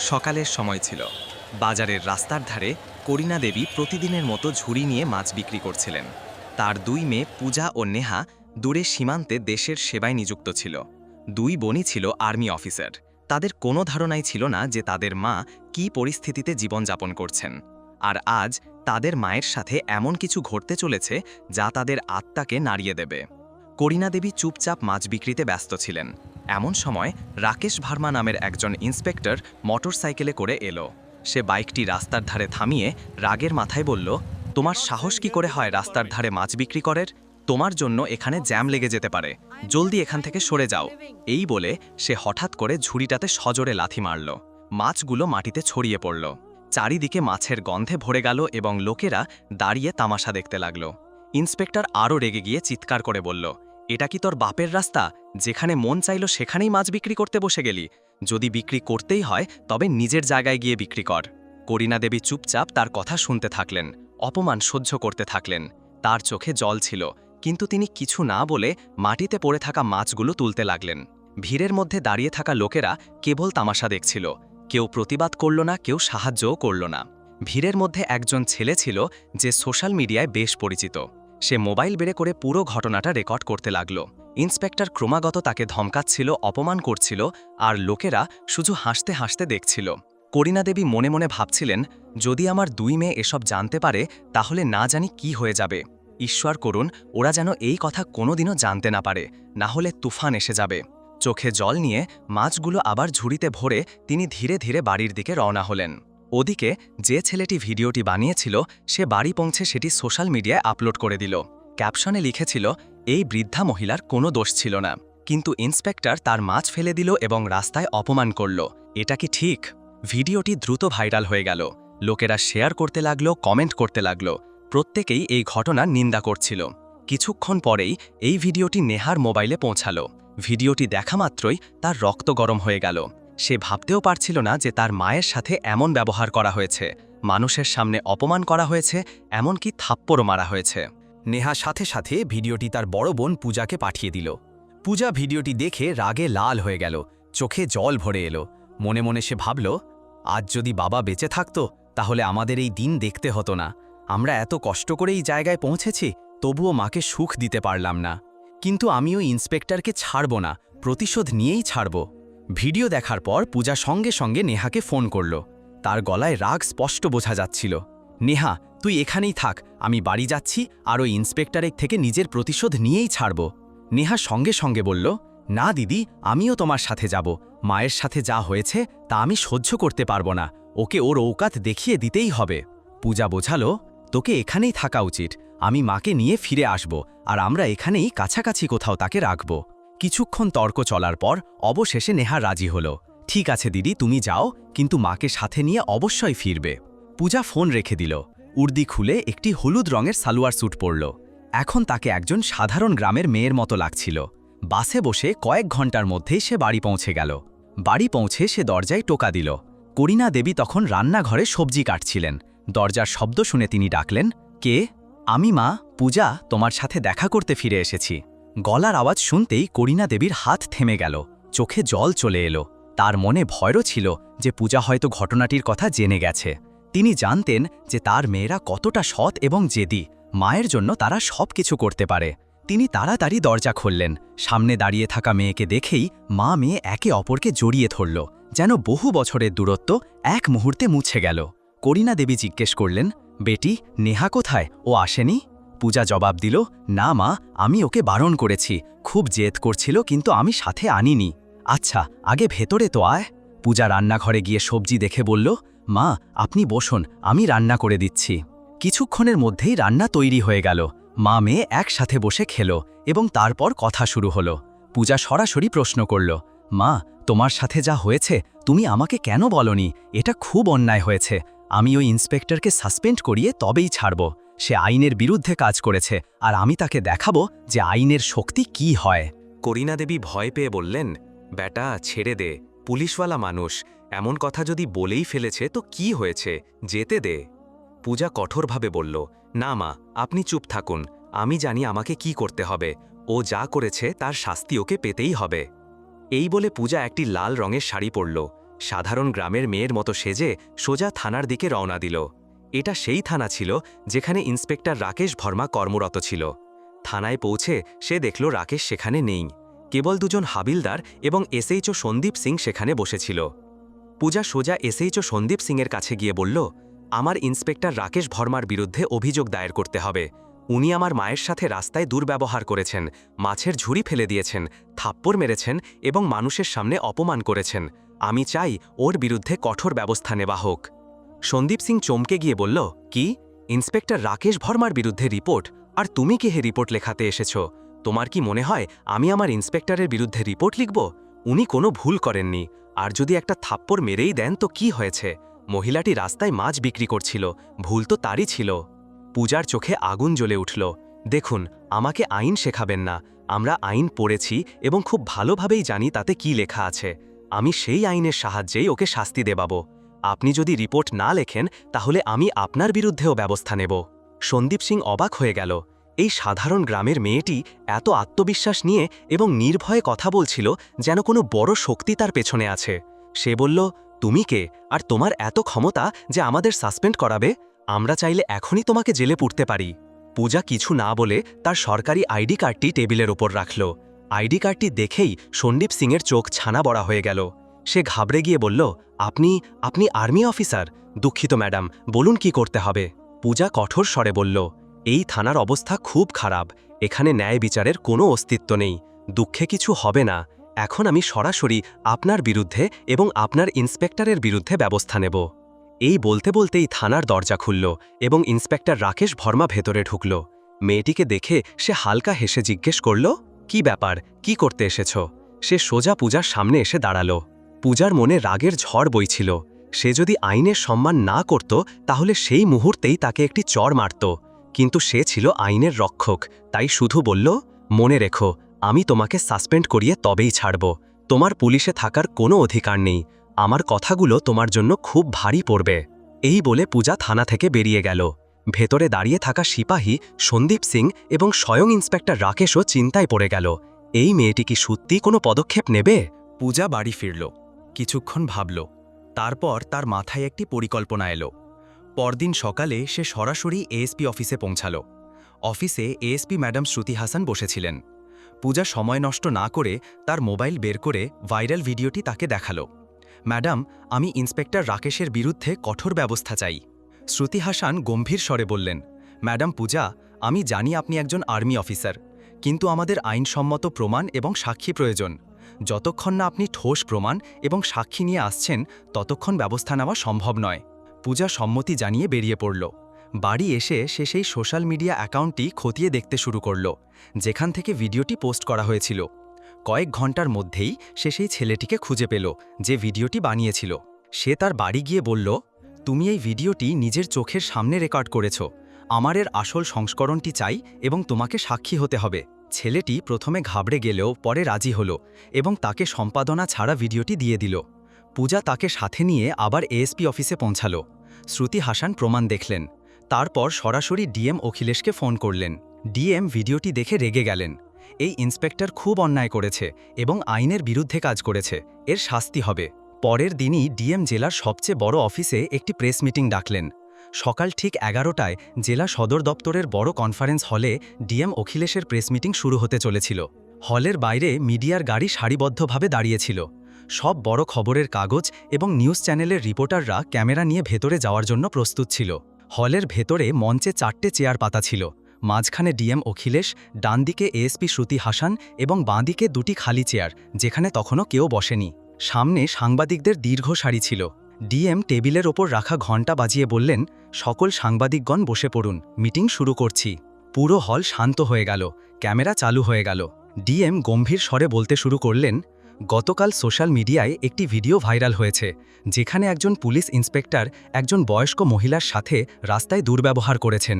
সকালের সময় ছিল। বাজারের রাস্তার ধারে করিনা দেবী প্রতিদিনের মতো ঝুড়ি নিয়ে মাছ বিক্রি করছিলেন। তার দুই মেয়ে পূজা ও নেহা দূরে সীমান্তে দেশের সেবায় নিযুক্ত ছিল। দুই বোনই ছিল আর্মি অফিসার। তাদের কোনো ধারণাই ছিল না যে তাদের মা কি পরিস্থিতিতে জীবনযাপন করছেন। আর আজ তাদের মায়ের সাথে এমন কিছু ঘটতে চলেছে যা তাদের আত্মাকে নাড়িয়ে দেবে। করিনা দেবী চুপচাপ মাছ বিক্রিতে ব্যস্ত ছিলেন। এমন সময় রাকেশ ভার্মা নামের একজন ইন্সপেক্টর মোটরসাইকেলে করে এলো। সে বাইকটি রাস্তার ধারে থামিয়ে রাগের মাথায় বলল, তোমার সাহস কি করে হয় রাস্তার ধারে মাছ বিক্রি করের? তোমার জন্য এখানে জ্যাম লেগে যেতে পারে। জলদি এখান থেকে সরে যাও। এই বলে সে হঠাৎ করে ঝুড়িটাতে সজোরে লাথি মারল। মাছগুলো মাটিতে ছড়িয়ে পড়ল। চারিদিকে মাছের গন্ধে ভরে গেল এবং লোকেরা দাঁড়িয়ে তামাশা দেখতে লাগল। ইন্সপেক্টর আরও রেগে গিয়ে চিৎকার করে বলল এটা কি তোর বাপের রাস্তা? যেখানে মন চাইল সেখানেই মাছ বিক্রি করতে বসে গেলি। যদি বিক্রি করতেই হয়, তবে নিজের জায়গায় গিয়ে বিক্রি কর। করিনা দেবী চুপচাপ তার কথা শুনতে থাকলেন, অপমান সহ্য করতে থাকলেন। তার চোখে জল ছিল, কিন্তু তিনি কিছু না বলে মাটিতে পড়ে থাকা মাছগুলো তুলতে লাগলেন। ভিড়ের মধ্যে দাঁড়িয়ে থাকা লোকেরা কেবল তামাশা দেখছিল। কেউ প্রতিবাদ করল না, কেউ সাহায্যও করল না। ভিড়ের মধ্যে একজন ছেলে ছিল, যে সোশ্যাল মিডিয়ায় বেশ পরিচিত। সে মোবাইল বেড়ে করে পুরো ঘটনাটা রেকর্ড করতে লাগল। ইন্সপেক্টর ক্রমাগত তাকে ধমকাচ্ছিল, অপমান করছিল, আর লোকেরা শুধু হাসতে হাসতে দেখছিল। করিনা দেবী মনে মনে ভাবছিলেন, যদি আমার দুই মেয়ে এসব জানতে পারে, তাহলে না জানি কি হয়ে যাবে। ঈশ্বর করুন, ওরা যেন এই কথা কোনোদিনও জানতে না পারে, না হলে তুফান এসে যাবে। চোখে জল নিয়ে মাছগুলো আবার ঝুড়িতে ভরে তিনি ধীরে ধীরে বাড়ির দিকে রওনা হলেন। ওদিকে যে ছেলেটি ভিডিওটি বানিয়েছিল, সে বাড়ি পৌঁছে সেটি সোশ্যাল মিডিয়ায় আপলোড করে দিল। ক্যাপশনে লিখেছিল, এই বৃদ্ধা মহিলার কোনো দোষ ছিল না। কিন্তু ইন্সপেক্টর তার মাছ ফেলে দিল এবং রাস্তায় অপমান করল। এটা কি ঠিক? ভিডিওটি দ্রুত ভাইরাল হয়ে গেল। লোকেরা শেয়ার করতে লাগল, কমেন্ট করতে লাগল। প্রত্যেকেই এই ঘটনার নিন্দা করছিল। কিছুক্ষণ পরেই এই ভিডিওটি নেহার মোবাইলে পৌঁছালো। ভিডিওটি দেখা মাত্রই তার রক্ত গরম হয়ে গেল। সে ভাবতেও পারছিল না যে তার মায়ের সাথে এমন ব্যবহার করা হয়েছে। মানুষের সামনে অপমান করা হয়েছে, এমনকি থাপ্পড়ও মারা হয়েছে। নেহা সাথে সাথে ভিডিওটি তার বড় বোন পূজাকে পাঠিয়ে দিল। পূজা ভিডিওটি দেখে রাগে লাল হয়ে গেল, চোখে জল ভরে এলো। মনে মনে সে ভাবল, আজ যদি বাবা বেঁচে থাকত, তাহলে আমাদের এই দিন দেখতে হতো না। আমরা এত কষ্ট করে এই জায়গায় পৌঁছেছি, তবুও মাকে সুখ দিতে পারলাম না। কিন্তু আমি ওই ইন্সপেক্টরকে ছাড়ব না, প্রতিশোধ নিয়েই ছাড়ব। ভিডিও দেখার পর পূজা সঙ্গে সঙ্গে নেহাকে ফোন করল। তার গলায় রাগ স্পষ্ট বোঝা যাচ্ছিল। নেহা, তুই এখানেই থাক, আমি বাড়ি যাচ্ছি আর ওই ইন্সপেক্টরের থেকে নিজের প্রতিশোধ নিয়েই ছাড়ব। নেহা সঙ্গে সঙ্গে বলল, না দিদি, আমিও তোমার সাথে যাব। মায়ের সাথে যা হয়েছে তা আমি সহ্য করতে পারব না। ওকে ওর ঔকাত দেখিয়ে দিতেই হবে। পূজা বোঝালো, তোকে এখানেই থাকা উচিত। আমি মাকে নিয়ে ফিরে আসব আর আমরা এখানেই কাছাকাছি কোথাও তাকে রাখব। কিছুক্ষণ তর্ক চলার পর অবশেষে নেহা রাজি হল। ঠিক আছে দিদি, তুমি যাও, কিন্তু মাকে সাথে নিয়ে অবশ্যই ফিরবে। পূজা ফোন রেখে দিল। উর্দি খুলে একটি হলুদ রঙের সালোয়ার স্যুট পরল। এখন তাকে একজন সাধারণ গ্রামের মেয়ের মতো লাগছিল। বাসে বসে কয়েক ঘণ্টার মধ্যেই সে বাড়ি পৌঁছে গেল। বাড়ি পৌঁছে সে দরজায় টোকা দিল। করিনা দেবী তখন রান্নাঘরে সবজি কাটছিলেন। দরজার শব্দ শুনে তিনি ডাকলেন, কে? আমি মা, পূজা, তোমার সাথে দেখা করতে ফিরে এসেছি। গলার আওয়াজ শুনতেই করিনা দেবীর হাত থেমে গেল। চোখে জল চলে এলো। তার মনে ভয়ও ছিল যে পূজা হয়তো ঘটনাটির কথা জেনে গেছে। তিনি জানতেন যে তার মেয়েরা কতটা সৎ এবং জেদি। মায়ের জন্য তারা সব কিছু করতে পারে। তিনি তাড়াতাড়ি দরজা খুললেন। সামনে দাঁড়িয়ে থাকা মেয়েকে দেখেই মা মেয়ে একে অপরকে জড়িয়ে ধরল, যেন বহু বছরের দূরত্ব এক মুহূর্তে মুছে গেল। করিনা দেবী জিজ্ঞেস করলেন, বেটি, নেহা কোথায়? ও আসেনি? পূজা জবাব দিল, না মা, আমি ওকে বারণ করেছি। খুব জেদ করছিল, কিন্তু আমি সাথে আনিনি। আচ্ছা আগে ভেতরে তো আয়। পূজা রান্নাঘরে গিয়ে সবজি দেখে বলল, মা, আপনি বসুন, আমি রান্না করে দিচ্ছি। কিছুক্ষণের মধ্যেই রান্না তৈরি হয়ে গেল। মা মেয়ে একসাথে বসে খেল এবং তারপর কথা শুরু হলো। পূজা সরাসরি প্রশ্ন করল, মা, তোমার সাথে যা হয়েছে, তুমি আমাকে কেন বলনি? এটা খুব অন্যায় হয়েছে। আমি ওই ইন্সপেক্টরকে সাসপেন্ড করিয়ে তবেই ছাড়ব। সে আইনের বিরুদ্ধে কাজ করেছে, আর আমি তাকে দেখাবো যে আইনের শক্তি কি হয়। করিনা দেবী ভয় পেয়ে বললেন, বেটা, ছেড়ে দে, পুলিশওয়ালা মানুষ, এমন কথা যদি বলেই ফেলেছে তো কি হয়েছে? যেতে দে। পূজা কঠোরভাবে বলল, না মা, আপনি চুপ থাকুন, আমি জানি আমাকে কি করতে হবে, ও যা করেছে তার শাস্তি ওকে পেতেই হবে। এই বলে পূজা একটি লাল রঙের শাড়ি পরল। সাধারণ গ্রামের মেয়ের মতো সেজে সোজা থানার দিকে রওনা দিল। এটা সেই থানা ছিল যেখানে ইন্সপেক্টর রাকেশ ভর্মা কর্মরত ছিল। থানায় পৌঁছে সে দেখল রাকেশ সেখানে নেই। কেবল দুজন হাবিলদার এবং এসএইচও সন্দীপ সিং সেখানে বসেছিল। পূজা সোজা এসএইচও সন্দীপ সিংয়ের কাছে গিয়ে বলল, আমার ইন্সপেক্টর রাকেশ ভর্মার বিরুদ্ধে অভিযোগ দায়ের করতে হবে। উনি আমার মায়ের সাথে রাস্তায় দুর্ব্যবহার করেছেন, মাছের ঝুড়ি ফেলে দিয়েছেন, থাপ্পড় মেরেছেন এবং মানুষের সামনে অপমান করেছেন। আমি চাই ওর বিরুদ্ধে কঠোর ব্যবস্থা নেওয়া হোক। সন্দীপ সিং চমকে গিয়ে বলল, কি? ইন্সপেক্টর রাকেশ ভর্মার বিরুদ্ধে রিপোর্ট? আর তুমি কি হে রিপোর্ট লেখাতে এসেছ? তোমার কি মনে হয় আমি আমার ইন্সপেক্টরের বিরুদ্ধে রিপোর্ট লিখব? উনি কোনো ভুল করেননি। আর যদি একটা থাপ্পড় মেরেই দেন তো কি হয়েছে? মহিলাটি রাস্তায় মাছ বিক্রি করছিল, ভুল তো তারই ছিল। পূজার চোখে আগুন জ্বলে উঠল। দেখুন, আমাকে আইন শেখাবেন না। আমরা আইন পড়েছি এবং খুব ভালোভাবেই জানি তাতে কি লেখা আছে। আমি সেই আইনের সাহায্যেই ওকে শাস্তি দেবাবো। আপনি যদি রিপোর্ট না লেখেন, তাহলে আমি আপনার বিরুদ্ধেও ব্যবস্থা নেব। সন্দীপ সিং অবাক হয়ে গেল। এই সাধারণ গ্রামের মেয়েটি এত আত্মবিশ্বাস নিয়ে এবং নির্ভয়ে কথা বলছিল যেন কোনো বড় শক্তি তার পেছনে আছে। সে বলল, তুমি কে? আর তোমার এত ক্ষমতা যে আমাদের সাসপেন্ড করাবে? আমরা চাইলে এখনই তোমাকে জেলে পুড়তে পারি। পূজা কিছু না বলে তার সরকারি আইডি কার্ডটি টেবিলের ওপর রাখল। আইডি কার্ডটি দেখেই সন্দীপ সিংয়ের চোখ ছানা বড়া হয়ে গেল। সে ঘাবড়ে গিয়ে বলল, আপনি আপনি আর্মি অফিসার। দুঃখিত, ম্যাডাম, বলুন কি করতে হবে? পূজা কঠোর স্বরে বলল, এই থানার অবস্থা খুব খারাপ। এখানে ন্যায় বিচারের কোনো অস্তিত্ব নেই। দুঃখে কিছু হবে না। এখন আমি সরাসরি আপনার বিরুদ্ধে এবং আপনার ইন্সপেক্টরের বিরুদ্ধে ব্যবস্থা নেব। এই বলতে বলতেই থানার দরজা খুলল এবং ইন্সপেক্টর রাকেশ ভর্মা ভেতরে ঢুকল। মেয়েটিকে দেখে সে হালকা হেসে জিজ্ঞেস করল, কি ব্যাপার? কি করতে এসেছ? সে সোজা পূজার সামনে এসে দাঁড়াল। পূজার মনে রাগের ঝড় বইছিল। সে যদি আইনের সম্মান না করত, তাহলে সেই মুহূর্তেই তাকে একটি চর মারত। কিন্তু সে ছিল আইনের রক্ষক, তাই শুধু বলল, মনে রেখো, আমি তোমাকে সাসপেন্ড করিয়ে তবেই ছাড়ব। তোমার পুলিশে থাকার কোনো অধিকার নেই। আমার কথাগুলো তোমার জন্য খুব ভারী পড়বে। এই বলে পূজা থানা থেকে বেরিয়ে গেল। ভেতরে দাঁড়িয়ে থাকা সিপাহী, সন্দীপ সিং এবং স্বয়ং ইন্সপেক্টর রাকেশও চিন্তায় পড়ে গেল। এই মেয়েটি কি সত্যি কোনো পদক্ষেপ নেবে? পূজা বাড়ি ফিরল। কিছুক্ষণ ভাবল, তারপর তার মাথায় একটি পরিকল্পনা এলো। পরদিন সকালে সে সরাসরি এএসপি অফিসে পৌঁছাল। অফিসে এএসপি ম্যাডাম শ্রুতি হাসান বসেছিলেন। পূজা সময় নষ্ট না করে তার মোবাইল বের করে ভাইরাল ভিডিওটি তাকে দেখাল। ম্যাডাম, আমি ইন্সপেক্টর রাকেশের বিরুদ্ধে কঠোর ব্যবস্থা চাই। শ্রুতি হাসান গম্ভীর স্বরে বললেন, ম্যাডাম পূজা, আমি জানি আপনি একজন আর্মি অফিসার, কিন্তু আমাদের আইনসম্মত প্রমাণ এবং সাক্ষী প্রয়োজন। যতক্ষণ না আপনি ঠোস প্রমাণ এবং সাক্ষী নিয়ে আসছেন, ততক্ষণ ব্যবস্থা নেওয়া সম্ভব নয়। পূজা সম্মতি জানিয়ে বেরিয়ে পড়ল। বাড়ি এসে সে সেই সোশ্যাল মিডিয়া অ্যাকাউন্টটি খতিয়ে দেখতে শুরু করল, যেখান থেকে ভিডিওটি পোস্ট করা হয়েছিল। কয়েক ঘণ্টার মধ্যেই সে সেই ছেলেটিকে খুঁজে পেল, যে ভিডিওটি বানিয়েছিল। সে তার বাড়ি গিয়ে বলল, তুমি এই ভিডিওটি নিজের চোখের সামনে রেকর্ড করেছ। আমার এর আসল সংস্করণটি চাই এবং তোমাকে সাক্ষী হতে হবে। ছেলেটি প্রথমে ঘাবড়ে গেলেও পরে রাজি হল এবং তাকে সম্পাদনা ছাড়া ভিডিওটি দিয়ে দিল। পূজা তাকে সাথে নিয়ে আবার এএসপি অফিসে পৌঁছাল। শ্রুতি হাসান প্রমাণ দেখলেন। তারপর সরাসরি ডিএম অখিলেশকে ফোন করলেন। ডিএম ভিডিওটি দেখে রেগে গেলেন। এই ইন্সপেক্টর খুব অন্যায় করেছে এবং আইনের বিরুদ্ধে কাজ করেছে। এর শাস্তি হবে। পরের দিনই ডিএম জেলার সবচেয়ে বড় অফিসে একটি প্রেস মিটিং ডাকলেন। সকাল ঠিক এগারোটায় জেলা সদর দপ্তরের বড় কনফারেন্স হলে ডিএম অখিলেশের প্রেস মিটিং শুরু হতে চলেছিল। হলের বাইরে মিডিয়ার গাড়ি সারিবদ্ধভাবে দাঁড়িয়েছিল। সব বড় খবরের কাগজ এবং নিউজ চ্যানেলের রিপোর্টাররা ক্যামেরা নিয়ে ভেতরে যাওয়ার জন্য প্রস্তুত ছিল। হলের ভেতরে মঞ্চে চারটে চেয়ার পাতা ছিল। মাঝখানে ডিএম অখিলেশ, ডানদিকে এএসপি শ্রুতি হাসান এবং বাঁদিকে দুটি খালি চেয়ার, যেখানে তখনও কেউ বসেনি। সামনে সাংবাদিকদের দীর্ঘ সারি ছিল। ডিএম টেবিলের ওপর রাখা ঘণ্টা বাজিয়ে বললেন, সকল সাংবাদিকগণ বসে পড়ুন, মিটিং শুরু করছি। পুরো হল শান্ত হয়ে গেল, ক্যামেরা চালু হয়ে গেল। ডিএম গম্ভীর স্বরে বলতে শুরু করলেন, গতকাল সোশ্যাল মিডিয়ায় একটি ভিডিও ভাইরাল হয়েছে, যেখানে একজন পুলিশ ইন্সপেক্টর একজন বয়স্ক মহিলার সাথে রাস্তায় দুর্ব্যবহার করেছেন।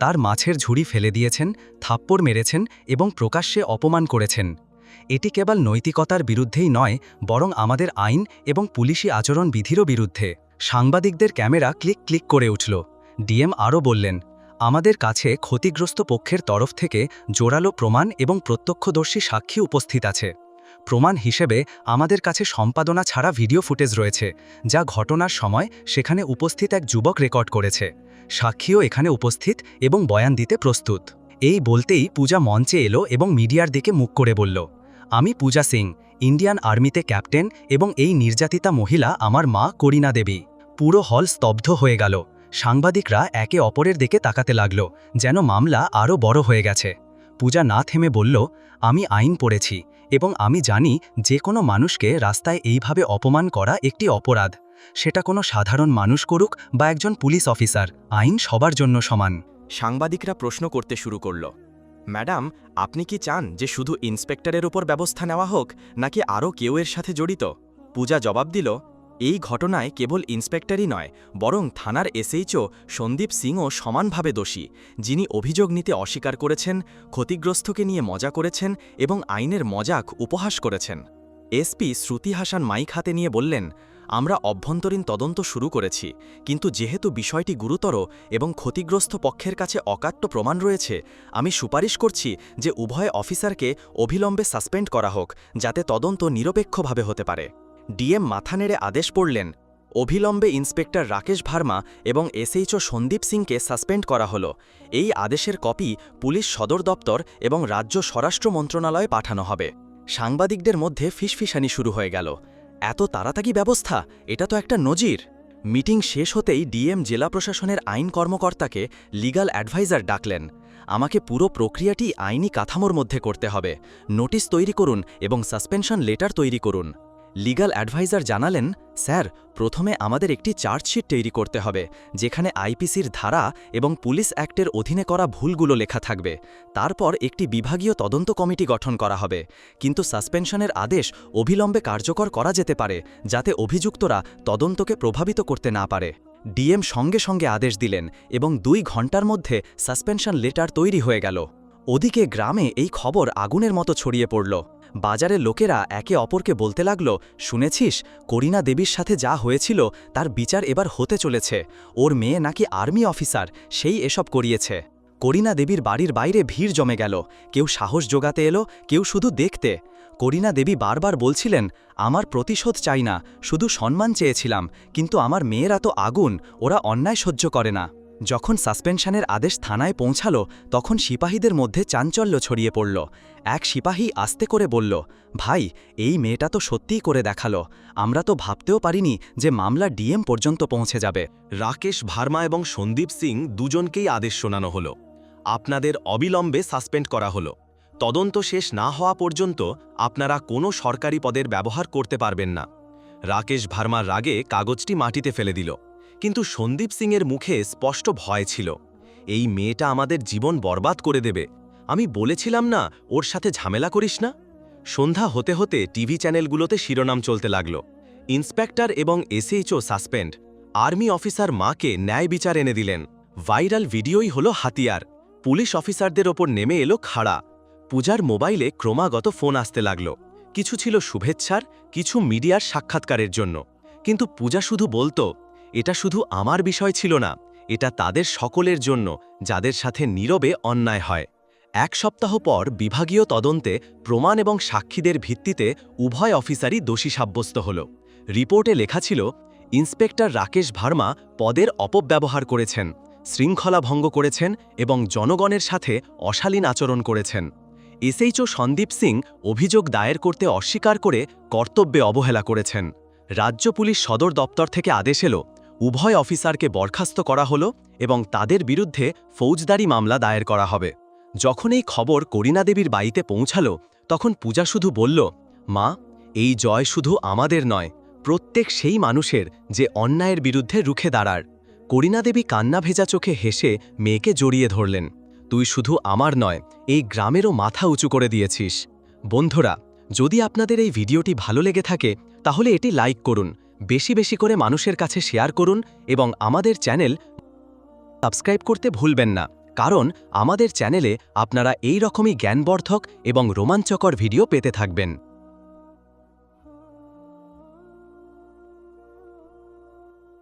তার মাছের ঝুড়ি ফেলে দিয়েছেন, থাপ্পড় মেরেছেন এবং প্রকাশ্যে অপমান করেছেন। এটি কেবল নৈতিকতার বিরুদ্ধেই নয়, বরং আমাদের আইন এবং পুলিশি আচরণ বিধিরও বিরুদ্ধে। সাংবাদিকদের ক্যামেরা ক্লিক ক্লিক করে উঠল। ডিএম আরও বললেন, আমাদের কাছে ক্ষতিগ্রস্ত পক্ষের তরফ থেকে জোরালো প্রমাণ এবং প্রত্যক্ষদর্শী সাক্ষী উপস্থিত আছে। প্রমাণ হিসেবে আমাদের কাছে সম্পাদনা ছাড়া ভিডিও ফুটেজ রয়েছে, যা ঘটনার সময় সেখানে উপস্থিত এক যুবক রেকর্ড করেছে। সাক্ষীও এখানে উপস্থিত এবং বয়ান দিতে প্রস্তুত। এই বলতেই পূজা মঞ্চে এলো এবং মিডিয়ার দিকে মুখ করে বলল আমি পূজা সিং, ইন্ডিয়ান আর্মিতে ক্যাপ্টেন এবং এই নির্যাতিতা মহিলা আমার মা করিনা দেবী। পুরো হল স্তব্ধ হয়ে গেল। সাংবাদিকরা একে অপরের দিকে তাকাতে লাগল, যেন মামলা আরও বড় হয়ে গেছে। পূজা না থেমে বলল, আমি আইন পড়েছি এবং আমি জানি যে কোনো মানুষকে রাস্তায় এইভাবে অপমান করা একটি অপরাধ। সেটা কোনো সাধারণ মানুষ করুক বা একজন পুলিশ অফিসার। আইন সবার জন্য সমান। সাংবাদিকরা প্রশ্ন করতে শুরু করল ম্যাডাম, আপনি কি চান যে শুধু ইন্সপেক্টরের ওপর ব্যবস্থা নেওয়া হোক, নাকি আরও কেউ এর সাথে জড়িত? পূজা জবাব দিল, এই ঘটনায় কেবল ইন্সপেক্টরই নয়, বরং থানার এসএইচও সন্দীপ সিংও সমানভাবে দোষী, যিনি অভিযোগ নিতে অস্বীকার করেছেন, ক্ষতিগ্রস্তকে নিয়ে মজা করেছেন এবং আইনের মজাক উপহাস করেছেন। এসপি শ্রুতি হাসান মাইক হাতে নিয়ে বললেন আমরা অভ্যন্তরীণ তদন্ত শুরু করেছি, কিন্তু যেহেতু বিষয়টি গুরুতর এবং ক্ষতিগ্রস্ত পক্ষের কাছে অকাট্য প্রমাণ রয়েছে, আমি সুপারিশ করছি যে উভয় অফিসারকে অবিলম্বে সাসপেন্ড করা হোক, যাতে তদন্ত নিরপেক্ষভাবে হতে পারে। ডিএম মাথা নেড়ে আদেশ পড়লেন, অবিলম্বে ইন্সপেক্টর রাকেশ ভার্মা এবং এসএইচও সন্দীপ সিংকে সাসপেন্ড করা হলো। এই আদেশের কপি পুলিশ সদর দপ্তর এবং রাজ্য স্বরাষ্ট্র মন্ত্রণালয়ে পাঠানো হবে। সাংবাদিকদের মধ্যে ফিসফিসানি শুরু হয়ে গেল। এত তাড়াতাড়ি ব্যবস্থা, এটা তো একটা নজির। মিটিং শেষ হতেই ডিএম জেলা প্রশাসনের আইন কর্মকর্তাকে লিগাল অ্যাডভাইজার ডাকলেন। আমাকে পুরো প্রক্রিয়াটি আইনি কাঠামোর মধ্যে করতে হবে। নোটিশ তৈরি করুন এবং সাসপেনশন লেটার তৈরি করুন। লিগাল অ্যাডভাইজার জানালেন, স্যার, প্রথমে আমাদের একটি চার্জশিট তৈরি করতে হবে, যেখানে আইপিসির ধারা এবং পুলিশ অ্যাক্টের অধীনে করা ভুলগুলো লেখা থাকবে। তারপর একটি বিভাগীয় তদন্ত কমিটি গঠন করা হবে। কিন্তু সাসপেনশনের আদেশ অবিলম্বে কার্যকর করা যেতে পারে, যাতে অভিযুক্তরা তদন্তকে প্রভাবিত করতে না পারে। ডিএম সঙ্গে সঙ্গে আদেশ দিলেন এবং দুই ঘণ্টার মধ্যে সাসপেনশন লেটার তৈরি হয়ে গেল। ওদিকে গ্রামে এই খবর আগুনের মতো ছড়িয়ে পড়ল। বাজারের লোকেরা একে অপরকে বলতে লাগল, শুনেছিস, করিনা দেবীর সাথে যা হয়েছিল তার বিচার এবার হতে চলেছে। ওর মেয়ে নাকি আর্মি অফিসার, সেই এসব করিয়েছে। করিনা দেবীর বাড়ির বাইরে ভিড় জমে গেল। কেউ সাহস জোগাতে এলো, কেউ শুধু দেখতে। করিনা দেবী বারবার বলছিলেন, আমার প্রতিশোধ চাই না, শুধু সম্মান চেয়েছিলাম, কিন্তু আমার মেয়েরা তো আগুন, ওরা অন্যায় সহ্য করে না। যখন সাসপেনশনের আদেশ থানায় পৌঁছালো, তখন সিপাহীদের মধ্যে চাঞ্চল্য ছড়িয়ে পড়ল। এক সিপাহী আস্তে করে বলল, ভাই, এই মেয়েটা তো সত্যিই করে দেখাল। আমরা তো ভাবতেও পারিনি যে মামলা ডিএম পর্যন্ত পৌঁছে যাবে। রাকেশ ভার্মা এবং সন্দীপ সিং দুজনকেই আদেশ শোনানো হলো। আপনাদের অবিলম্বে সাসপেন্ড করা হলো। তদন্ত শেষ না হওয়া পর্যন্ত আপনারা কোনো সরকারি পদের ব্যবহার করতে পারবেন না। রাকেশ ভার্মার রাগে কাগজটি মাটিতে ফেলে দিল। কিন্তু সন্দীপ সিংয়ের মুখে স্পষ্ট ভয় ছিল। এই মেয়েটা আমাদের জীবন বরবাদ করে দেবে। আমি বলেছিলাম না, ওর সাথে ঝামেলা করিস না। সন্ধ্যা হতে হতে টিভি চ্যানেলগুলোতে শিরোনাম চলতে লাগল। ইন্সপেক্টর এবং এসএইচও সাসপেন্ড। আর্মি অফিসার মাকে ন্যায় বিচার এনে দিলেন। ভাইরাল ভিডিওই হলো হাতিয়ার। পুলিশ অফিসারদের ওপর নেমে এলো খাড়া। পূজার মোবাইলে ক্রমাগত ফোন আসতে লাগল। কিছু ছিল শুভেচ্ছার, কিছু মিডিয়ার সাক্ষাৎকারের জন্য। কিন্তু পূজা শুধু বলতো এটা শুধু আমার বিষয় ছিল না, এটা তাদের সকলের জন্য, যাদের সাথে নীরবে অন্যায় হয়। এক সপ্তাহ পর বিভাগীয় তদন্তে প্রমাণ এবং সাক্ষীদের ভিত্তিতে উভয় অফিসারই দোষী সাব্যস্ত হল। রিপোর্টে লেখা ছিল, ইন্সপেক্টর রাকেশ ভার্মা পদের অপব্যবহার করেছেন, শৃঙ্খলা ভঙ্গ করেছেন এবং জনগণের সাথে অশালীন আচরণ করেছেন। এসএইচও সন্দীপ সিং অভিযোগ দায়ের করতে অস্বীকার করে কর্তব্যে অবহেলা করেছেন। রাজ্য পুলিশ সদর দপ্তর থেকে আদেশ এলো উভয় অফিসারকে বরখাস্ত করা হলো এবং তাদের বিরুদ্ধে ফৌজদারি মামলা দায়ের করা হবে। যখন এই খবর করিনা দেবীর বাড়িতে পৌঁছালো, তখন পূজা শুধু বলল, মা, এই জয় শুধু আমাদের নয়, প্রত্যেক সেই মানুষের যে অন্যায়ের বিরুদ্ধে রুখে দাঁড়ার। করিনা দেবী কান্না ভেজা চোখে হেসে মেয়েকে জড়িয়ে ধরলেন, তুই শুধু আমার নয়, এই গ্রামেরও মাথা উঁচু করে দিয়েছিস। বন্ধুরা, যদি আপনাদের এই ভিডিওটি ভালো লেগে থাকে, তাহলে এটি লাইক করুন বেশি বেশি করে মানুষের কাছে শেয়ার করুন এবং আমাদের চ্যানেল সাবস্ক্রাইব করতে ভুলবেন না। কারণ আমাদের চ্যানেলে আপনারা এই রকমই জ্ঞানবর্ধক এবং রোমাঞ্চকর ভিডিও পেতে থাকবেন।